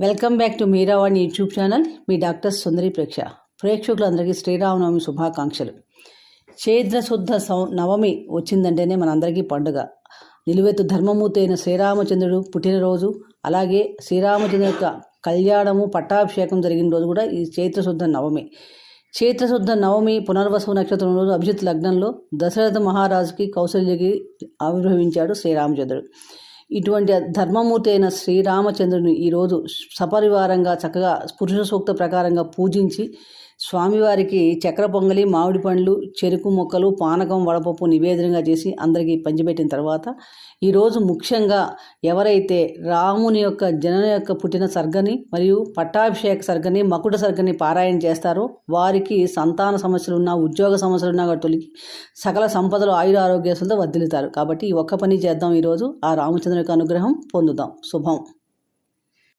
Welcome back to Meeravani YouTube channel. Me doctor Sundari ప్రేక్ష. ప్రేక్షకులందరికీ శ్రీరామనవమి శుభాకాంక్షలు. చైత్ర శుద్ధ సౌ నవమి వచ్చిందంటేనే మనందరికీ పండుగ. నిలువెత్తు ధర్మమూర్తి అయిన శ్రీరామచంద్రుడు పుట్టినరోజు అలాగే శ్రీరామచంద్రుడు యొక్క కళ్యాణము పట్టాభిషేకం జరిగిన రోజు కూడా ఈ చైత్ర శుద్ధ నవమి. చైత్రశుద్ధ నవమి పునర్వసు నక్షత్రం రోజు అభిజిత్ లగ్నంలో దశరథ మహారాజుకి కౌశల్యకి ఆవిర్భవించాడు శ్రీరామచంద్రుడు. ఇటువంటి ధర్మమూర్తి అయిన శ్రీరామచంద్రుని ఈరోజు సపరివారంగా చక్కగా పురుష సూక్త ప్రకారంగా పూజించి స్వామివారికి చక్ర పొంగలి మామిడి పండ్లు చెరుకు మొక్కలు పానకం వడపప్పు నివేదనగా చేసి అందరికీ పంచిపెట్టిన తర్వాత ఈరోజు ముఖ్యంగా ఎవరైతే రాముని యొక్క జనన యొక్క పుట్టిన సర్గని మరియు పట్టాభిషేక సర్గని మకుట సర్గని పారాయణ చేస్తారో వారికి సంతాన సమస్యలున్నా ఉద్యోగ సమస్యలున్నా ఉన్నా తొలగి సకల సంపదలు ఆయుర ఆరోగ్యాలతో వర్ధిల్లుతారు కాబట్టి ఈ ఒక్క పని చేద్దాం ఈరోజు. ఆ రామచంద్రుని యొక్క అనుగ్రహం పొందుదాం. శుభం.